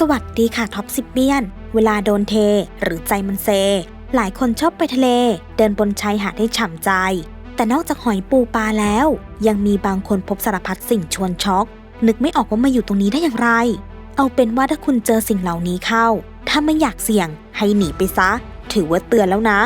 สวัสดีค่ะท็อปสิบเบียน เวลาโดนเท หรือใจมันเซ หลายคนชอบไปทะเล เดินบนชายหาดให้ฉ่ำใจ แต่นอกจากหอยปูปลาแล้ว ยังมีบางคนพบสารพัดสิ่งชวนช็อก นึกไม่ออกว่ามาอยู่ตรงนี้ได้อย่างไร เอาเป็นว่าถ้าคุณเจอสิ่งเหล่านี้เข้า ถ้าไม่อยากเสี่ยง ให้หนีไปซะ ถือว่าเตือนแล้วนะ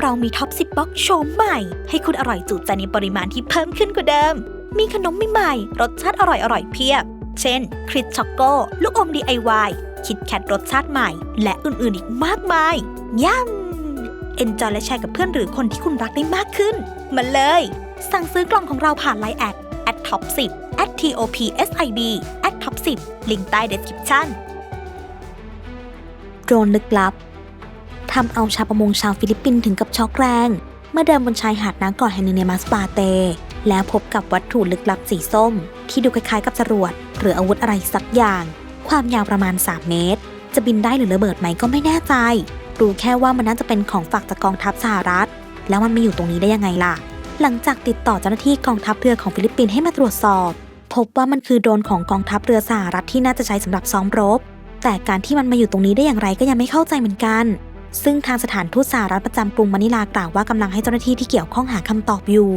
เรามีท็อป10บ็อกโชมใหม่ ให้คุณอร่อยจุใจในปริมาณที่เพิ่มขึ้นกว่าเดิม มีขนมใหม่ๆรสชาติอร่อยๆเพียบ เช่นคริสช็อกโก้ลูกอม DIY คิดแคทรสชาติใหม่ และอื่นๆอีกมากมายย่ำเอนจอยและแชร์กับเพื่อนหรือคนที่คุณรักได้มากขึ้น มาเลย สั่งซื้อกล่องของเราผ่านไลน์แอด at top 10 at top sib at top 10ลิงก์ใต้ description โดรนลึกลับทำเอาชาวประมงชาวฟิลิปปินส์ถึงกับช็อกแรง เมื่อเดินบนชายหาดน้ำเกาะแห่งหนึ่งในมาสปาเต แล้วพบกับวัตถุลึกลับสีส้ม ที่ดูคล้ายๆกับจรวด หรืออาวุธอะไรสักอย่าง ความยาวประมาณ 3 เมตร จะบินได้หรือระเบิดไหมก็ไม่แน่ใจ รู้แค่ว่ามันน่าจะเป็นของฝากจากกองทัพสหรัฐ แล้วมันมาอยู่ตรงนี้ได้ยังไงล่ะ หลังจากติดต่อเจ้าหน้าที่กองทัพเรือของฟิลิปปินส์ให้มาตรวจสอบ พบว่ามันคือโดรนของกองทัพเรือสหรัฐที่น่าจะใช้สำหรับซ้อมรบ แต่การที่มันมาอยู่ตรงนี้ได้อย่างไรก็ยังไม่เข้าใจเหมือนกัน ซึ่งทางสถานทูตสหรัฐประจำกรุงมะนิลากล่าวว่ากำลังให้เจ้าหน้าที่ที่เกี่ยวข้องหาคำตอบอยู่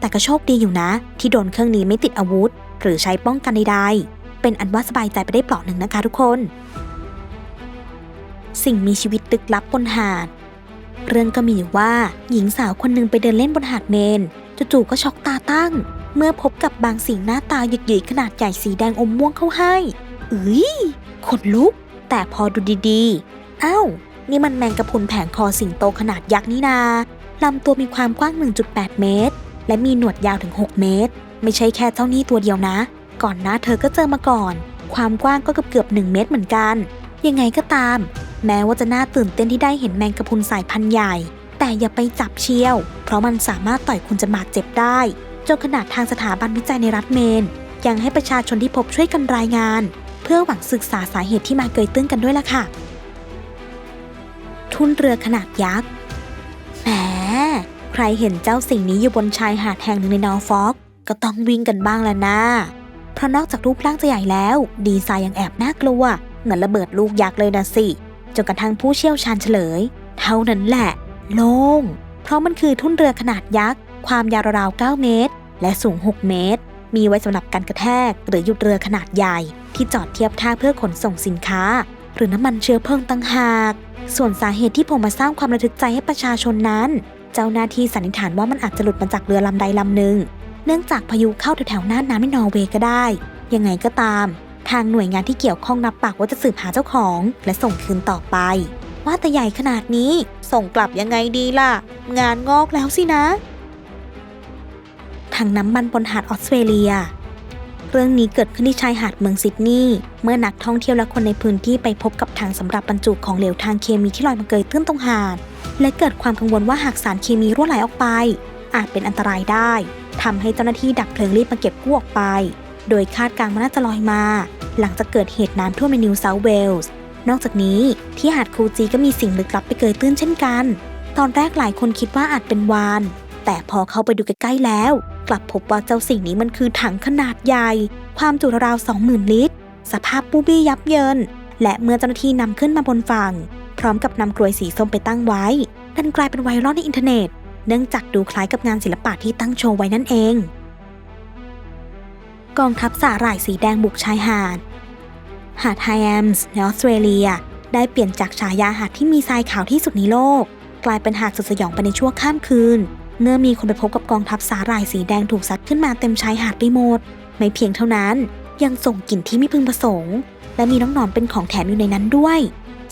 แต่ก็โชคดีอยู่นะ ที่โดรนเครื่องนี้ไม่ติดอาวุธ หรือใช้ป้องกันใดๆ เป็นอันว่าสบายใจไปได้เปลาะหนึ่งนะคะทุกคน สิ่งมีชีวิตลึกลับบนหาด เรื่องก็มีอยู่ว่าหญิงสาวคนหนึ่งไปเดินเล่นบนหาดเมนจู่ๆก็ช็อกตาตั้ง เมื่อพบกับบางสิ่งหน้าตาหยิกๆขนาดใหญ่สีแดงอมม่วงเข้าให้เอ้ยขนลุก แต่พอดูดีๆอ้าวนี่มันแมงกะพุนแผงคอสิงโตขนาดยักษ์นี่นาลำตัวมีความกว้าง 1.8 เมตร และมีหนวดยาวถึง 6 เมตร ไม่ใช่แค่เจ้านี่ตัวเดียวนะ ก่อนหน้าเธอก็เจอมาก่อน ความกว้างก็เกือบเกือบๆ1เมตรเหมือนกัน ยังไงก็ตาม แม้ว่าจะน่าตื่นเต้นที่ได้เห็นแมงกะพรุนสายพันธุ์ใหญ่ แต่อย่าไปจับเชี่ยว เพราะมันสามารถต่อยคุณจะบาดเจ็บได้จนขนาดทางสถาบันวิจัยในรัฐเมน ยังให้ประชาชนที่พบช่วยกันรายงาน เพื่อหวังศึกษาสาเหตุที่มาเกยตื้นกันด้วยล่ะค่ะ ทุ่นเรือขนาดยักษ์แหมใครเห็นเจ้าสิ่งนี้อยู่บนชายหาดแห่งหนึ่งในนอร์ฟอก ก็ต้องวิ่งกันบ้างแล้วนะ เพราะนอกจากรูปร่างจะใหญ่แล้ว ดีไซน์ยังแอบน่ากลัว เหมือนระเบิดลูกยักษ์เลยนะสิ จนกระทั่งผู้เชี่ยวชาญเฉลย เท่านั้นแหละ โล่ง เพราะมันคือทุ่นเรือขนาดยักษ์ ความยาวราวๆ9เมตร และสูง 6 เมตร มีไว้สำหรับการกระแทก หรือหยุดเรือขนาดใหญ่ ที่จอดเทียบท่าเพื่อขนส่งสินค้า หรือน้ำมันเชื้อเพลิงต่างหาก ส่วนสาเหตุที่ผมมาสร้างความระทึกใจให้ประชาชนนั้น เจ้าหน้าที่สันนิษฐานว่ามันอาจจะหลุดมาจากเรือลำใดลำหนึ่ง เนื่องจากพายุเข้าแถวๆหน้าน้ำในนอร์เวย์ก็ได้ ยังไงก็ตาม ทางหน่วยงานที่เกี่ยวข้องนับปากว่าจะสืบหาเจ้าของ และส่งคืนต่อไป ว่าแต่ใหญ่ขนาดนี้ส่งกลับยังไงดีล่ะ งานงอกแล้วสินะถังน้ำมันบนหาดออสเตรเลีย เรื่องนี้เกิดขึ้นที่ชายหาดเมืองซิดนีย์ เมื่อนักท่องเที่ยวและคนในพื้นที่ไปพบกับถังสำหรับบรรจุของเหลวทางเคมีที่ลอยมาเกยตื้นตรงหาด และเกิดความกังวลว่าหากสารเคมีรั่วไหลออกไป อาจเป็นอันตรายได้ทำให้เจ้าหน้าที่ดับเพลิงรีบมาเก็บกู้ออกไป โดยคาดการณ์ว่าน่าจะลอยมา หลังจากเกิดเหตุน้ำท่วมในนิวเซาท์เวลส์นอกจากนี้ที่หาดคูจีก็มีสิ่งลึกลับไปเกยตื้นเช่นกัน ตอนแรกหลายคนคิดว่าอาจเป็นวาน แต่พอเข้าไปดูใกล้ๆแล้ว กลับพบว่าเจ้าสิ่งนี้มันคือถังขนาดใหญ่ ความจุราว20,000 ลิตร สภาพปูบี้ยับเยิน และเมื่อเจ้าหน้าที่นำขึ้นมาบนฝั่ง พร้อมกับนำกลวยสีส้มไปตั้งไว้ดันกลายเป็นไวรัลในอินเทอร์เน็ต เนื่องจากดูคล้ายกับงานศิลปะที่ตั้งโชว์ไว้นั่นเอง กองทัพสาหร่ายสีแดงบุกชายหาด หาดไฮแอมส์ในออสเตรเลีย ได้เปลี่ยนจากฉายาหาดที่มีทรายขาวที่สุดในโลก กลายเป็นหาดสุดสยองไปในชั่วข้ามคืน เมื่อมีคนไปพบกับกองทัพสาหร่ายสีแดงถูกซัดขึ้นมาเต็มชายหาดไปหมด ไม่เพียงเท่านั้น ยังส่งกลิ่นที่ไม่พึงประสงค์ และมีน้องหนอนเป็นของแถมอยู่ในนั้นด้วย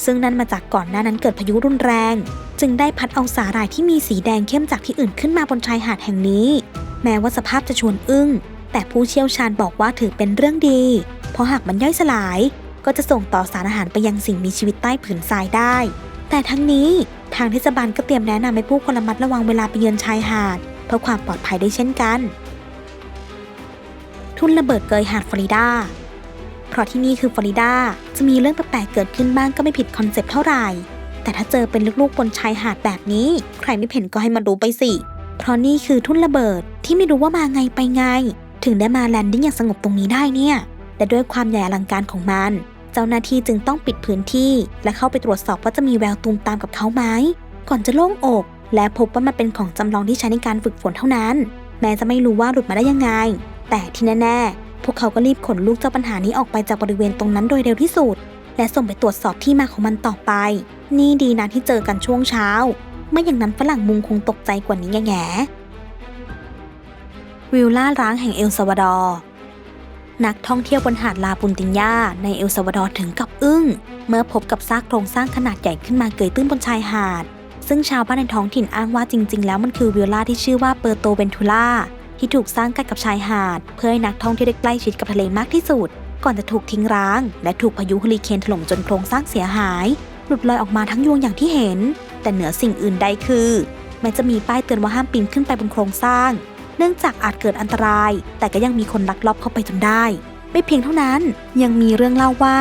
ซึ่งนั่นมาจากก่อนหน้านั้นเกิดพายุรุนแรง จึงได้พัดเอาสาหร่ายที่มีสีแดงเข้มจากที่อื่นขึ้นมาบนชายหาดแห่งนี้ แม้ว่าสภาพจะชวนอึ้ง แต่ผู้เชี่ยวชาญบอกว่าถือเป็นเรื่องดี เพราะหากมันย่อยสลาย ก็จะส่งต่อสารอาหารไปยังสิ่งมีชีวิตใต้ผืนทรายได้ แต่ทั้งนี้ทางเทศบาลก็เตรียมแนะนำให้ผู้คนระมัดระวังเวลาไปเยือนชายหาด เพื่อความปลอดภัยได้เช่นกัน ทุ่นระเบิดเกยหาดฟลอริดา เพราะที่นี่คือฟลอริดาจะมีเรื่องแปลกๆเกิดขึ้นบ้างก็ไม่ผิดคอนเซปต์เท่าไหร่ แต่ถ้าเจอเป็นลูกๆบนชายหาดแบบนี้ ใครไม่เห็นก็ให้มาดูไปสิ เพราะนี่คือทุ่นระเบิดที่ไม่รู้ว่ามาไงไปไง ถึงได้มาแลนดิ้งอย่างสงบตรงนี้ได้เนี่ยและด้วยความใหญ่อลังการของมัน เจ้าหน้าที่จึงต้องปิดพื้นที่ และเข้าไปตรวจสอบว่าจะมีแววตูมตามกับเขาไหมก่อนจะโล่งอก และพบว่ามันเป็นของจำลองที่ใช้ในการฝึกฝนเท่านั้น แม้จะไม่รู้ว่าหลุดมาได้ยังไง แต่ที่แน่ๆ พวกเขาก็รีบขนลูกเจ้าปัญหานี้ออกไปจากบริเวณตรงนั้นโดยเร็วที่สุด และส่งไปตรวจสอบที่มาของมันต่อไป นี่ดีนะที่เจอกันช่วงเช้า ไม่อย่างนั้นฝรั่งมุงคงตกใจกว่านี้แง่วิลล่าร้างแห่งเอลซาวาดอร์นักท่องเที่ยวบนหาดลาปุนตินยาในเอลซาวาดอร์ถึงกับอึ้ง เมื่อพบกับซากโครงสร้างขนาดใหญ่ขึ้นมาเกยตื้นบนชายหาด ซึ่งชาวบ้านในท้องถิ่นอ้างว่าจริง ๆ แล้วมันคือวิลล่าที่ชื่อว่าเปอร์โตเวนทูล่า ที่ถูกสร้างใกล้กับชายหาด เพื่อให้นักท่องเที่ยวได้ใกล้ชิดกับทะเลมากที่สุด ก่อนจะถูกทิ้งร้าง และถูกพายุเฮอริเคนถล่มจนโครงสร้างเสียหาย หลุดลอยออกมาทั้งยวงอย่างที่เห็น แต่เหนือสิ่งอื่นใดคือ แม้จะมีป้ายเตือนว่าห้ามปีนขึ้นไปบนโครงสร้าง เนื่องจากอาจเกิดอันตราย แต่ก็ยังมีคนลักลอบเข้าไปจนได้ ไม่เพียงเท่านั้นยังมีเรื่องเล่าว่า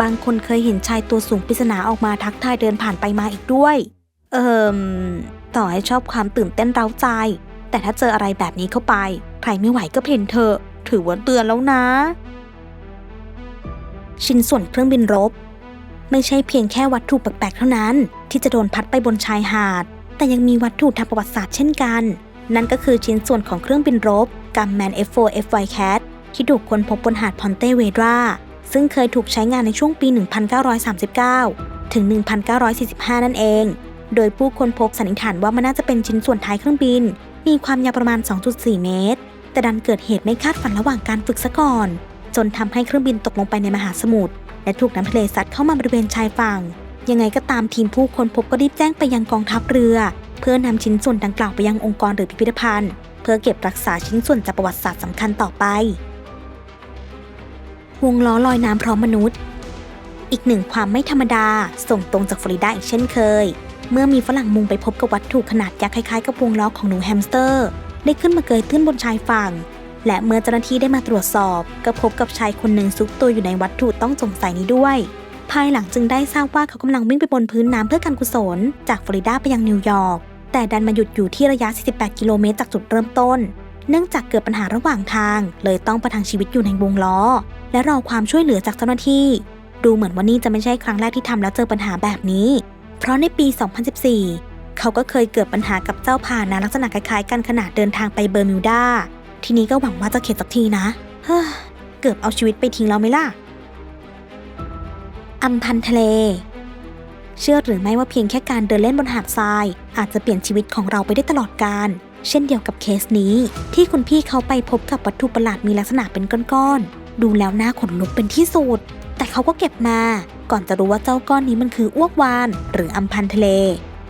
บางคนเคยเห็นชายตัวสูงปริศนาออกมาทักทายเดินผ่านไปมาอีกด้วย เอิมต่อให้ชอบความตื่นเต้นเร้าใจ แต่ถ้าเจออะไรแบบนี้เข้าไป ใครไม่ไหวก็เพ่นเถอะถือว่าเตือนแล้วนะ ชิ้นส่วนเครื่องบินรบ ไม่ใช่เพียงแค่วัตถุแปลกๆเท่านั้น ที่จะโดนพัดไปบนชายหาด แต่ยังมีวัตถุทางประวัติศาสตร์เช่นกัน นั่นก็คือชิ้นส่วนของเครื่องบินรบกัมแมน F4 FY Cat ที่ถูกค้นพบบนหาดพอนเตเวดราซึ่งเคยถูกใช้งานในช่วงปี 1939 ถึง 1945 นั่นเอง โดยผู้ค้นพบสันนิษฐานว่ามันน่าจะเป็นชิ้นส่วนท้ายเครื่องบิน มีความยาวประมาณ 2.4 เมตร แต่ดันเกิดเหตุไม่คาดฝันระหว่างการฝึกซะก่อน จนทำให้เครื่องบินตกลงไปในมหาสมุทรและถูกน้ำทะเลซัดเข้ามาบริเวณชายฝั่ง ยังไงก็ตามทีมผู้คนพบก็รีบแจ้งไปยังกองทัพเรือ เพื่อนำชิ้นส่วนดังกล่าวไปยังองค์กรหรือพิพิธภัณฑ์ เพื่อเก็บรักษาชิ้นส่วนจากประวัติศาสตร์สำคัญต่อไป วงล้อลอยน้ำพร้อมมนุษย์ อีกหนึ่งความไม่ธรรมดาส่งตรงจากฟลอริดาอีกเช่นเคย เมื่อมีฝรั่งมุงไปพบกับวัตถุขนาดยักษ์คล้ายๆกับวงล้อของหนูแฮมสเตอร์ ได้ขึ้นมาเกยตื้นบนชายฝั่ง และเมื่อเจ้าหน้าที่ได้มาตรวจสอบ ก็พบกับชายคนหนึ่งซุกตัวอยู่ในวัตถุต้องสงสัยนี้ด้วย ภายหลังจึงได้ทราบว่าเขากำลังวิ่งไปบนพื้นน้ำเพื่อการกุศล จากฟลอริดาไปยังนิวยอร์กแต่ดันมาหยุดอยู่ที่ระยะ 48 กิโลเมตรจากจุดเริ่มต้น เนื่องจากเกิดปัญหาระหว่างทาง เลยต้องประทังชีวิตอยู่ในวงล้อ และรอความช่วยเหลือจากเจ้าหน้าที่ ดูเหมือนว่านี่จะไม่ใช่ครั้งแรกที่ทำแล้วเจอปัญหาแบบนี้ เพราะในปี 2014 เขาก็เคยเกิดปัญหากับเจ้าพานะลักษณะคล้ายๆกันขณะเดินทางไปเบอร์มิวดา ทีนี้ก็หวังว่าจะเข็ดสักทีนะ เฮ้อ เกือบเอาชีวิตไปทิ้งแล้วไหมล่ะ อัมพันธ์ทะเล เชื่อหรือไม่ว่าเพียงแค่การเดินเล่นบนหาดทราย อาจจะเปลี่ยนชีวิตของเราไปได้ตลอดกาล เช่นเดียวกับเคสนี้ ที่คุณพี่เขาไปพบกับวัตถุประหลาดมีลักษณะเป็นก้อนๆ ดูแล้วน้าขนลุกเป็นที่สุด แต่เขาก็เก็บมา ก่อนจะรู้ว่าเจ้าก้อนนี้มันคืออ้วกวาน หรืออัมพันทะเล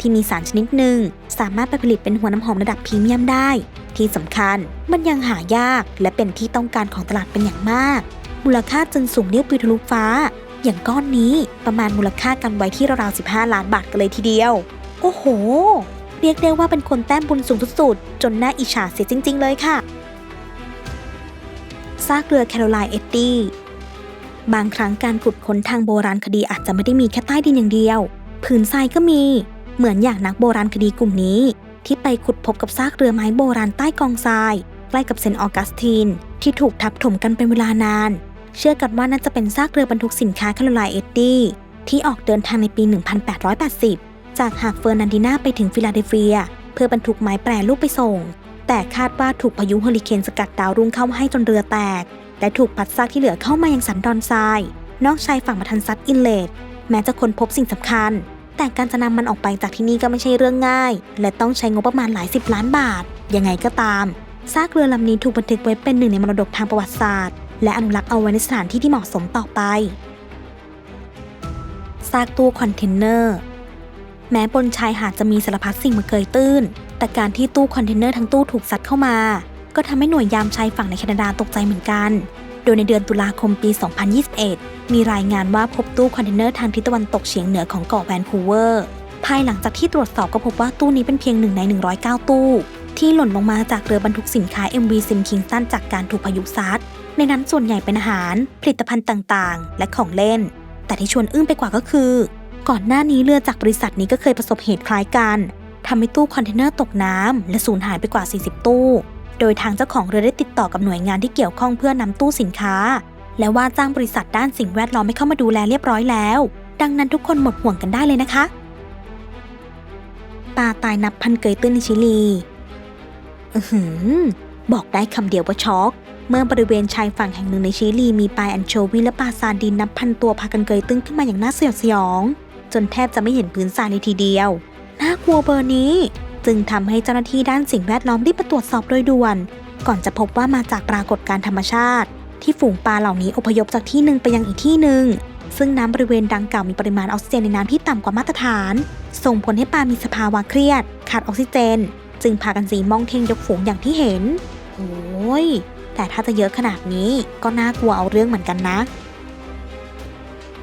ที่มีสารชนิดหนึ่ง สามารถไปผลิตเป็นหัวน้ำหอมระดับพรีเมียมได้ ที่สำคัญมันยังหายากและเป็นที่ต้องการของตลาดเป็นอย่างมาก มูลค่าจึงสูงเรียกปิวทะลุฟ้า อย่างก้อนนี้ประมาณมูลค่ากันไว้ที่ราวๆ15 ล้านบาทกันเลยทีเดียว โอ้โห เรียกได้ว่าเป็นคนแต้มบุญสูงสุดๆจนน่าอิจฉาเสียจริง ๆ เลยค่ะซากเรือแคโรไลน์เอ็ดดี้ บางครั้งการขุดค้นทางโบราณคดีอาจจะไม่ได้มีแค่ใต้ดินอย่างเดียว ผืนทรายก็มี เหมือนอย่างนักโบราณคดีกลุ่มนี้ ที่ไปขุดพบกับซากเรือไม้โบราณใต้กองทราย ใกล้กับเซนต์ออกัสตินที่ถูกทับถมกันเป็นเวลานาน เชื่อกันว่าน่าจะเป็นซากเรือบรรทุกสินค้าคโรไลน์เอ็ดดี้ที่ออกเดินทางในปี 1880 จากหาดเฟอร์นันดินาไปถึงฟิลาเดลเฟีย เพื่อบรรทุกไม้แปรรูปไปส่ง แต่คาดว่าถูกพายุเฮอริเคนสกัดดาวรุ่งเข้าให้จนเรือแตก และถูกพัดซากที่เหลือเข้ามายังสันดอนทราย นอกชายฝั่งมาทันซัตอินเลตแม้จะค้นพบสิ่งสำคัญ แต่การจะนำมันออกไปจากที่นี่ก็ไม่ใช่เรื่องง่าย และต้องใช้งบประมาณหลายสิบล้านบาท ยังไงก็ตาม ซากเรือลำนี้ถูกบันทึกไว้เป็นหนึ่งในมรดกทางประวัติศาสตร์ และอนุรักษ์เอาไว้ในสถานที่ที่เหมาะสมต่อไป ซากตู้คอนเทนเนอร์ แม้บนชายหาดจะมีสารพัดสิ่งมาเกยตื้น แต่การที่ตู้คอนเทนเนอร์ทั้งตู้ถูกซัดเข้ามา ก็ทำให้หน่วยยามชายฝั่งในแคนาดาตกใจเหมือนกัน โดยในเดือนตุลาคมปี 2021 มีรายงานว่าพบตู้คอนเทนเนอร์ทางทิศตะวันตกเฉียงเหนือของเกาะแวนคูเวอร์ ภายหลังจากที่ตรวจสอบก็พบว่าตู้นี้เป็นเพียงหนึ่งใน 109 ตู้ ที่หล่นลงมาจากเรือบรรทุกสินค้า MV Sim Kingston จากการถูกพายุซัด ในนั้นส่วนใหญ่เป็นอาหาร ผลิตภัณฑ์ต่างๆ และของเล่น แต่ที่ชวนอึ้งไปกว่าก็คือ ก่อนหน้านี้เรือจากบริษัทนี้ก็เคยประสบเหตุคล้ายกันทำให้ตู้คอนเทนเนอร์ตกน้ำและสูญหายไปกว่า 40 ตู้ โดยทางเจ้าของเรือได้ติดต่อกับหน่วยงานที่เกี่ยวข้องเพื่อนำตู้สินค้า และว่าจ้างบริษัทด้านสิ่งแวดล้อมให้เข้ามาดูแลเรียบร้อยแล้ว ดังนั้นทุกคนหมดห่วงกันได้เลยนะคะปลาตายนับพันเกยตื้นในชิลี อือหือ บอกได้คำเดียวว่าช็อก เมื่อบริเวณชายฝั่งแห่งหนึ่งในชิลีมีปลาแอนโชวีและปลาซาดินนับพันตัวพากันเกยตื้นขึ้นมาอย่างน่าสยดสยอง จนแทบจะไม่เห็นพื้นทรายในทีเดียว น่ากลัวเบอร์นี้ จึงทำให้เจ้าหน้าที่ด้านสิ่งแวดล้อมรีบมาตรวจสอบโดยด่วน ก่อนจะพบว่ามาจากปรากฏการธรรมชาติ ที่ฝูงปลาเหล่านี้อพยพจากที่หนึ่งไปยังอีกที่หนึ่ง ซึ่งน้ำบริเวณดังกล่าวมีปริมาณออกซิเจนในน้ำที่ต่ำกว่ามาตรฐาน ส่งผลให้ปลามีสภาวะเครียด ขาดออกซิเจน จึงพากันสีมองเทงยกฝูงอย่างที่เห็นโอ้ยแต่ถ้าจะเยอะขนาดนี้ก็น่ากลัวเอาเรื่องเหมือนกันนะ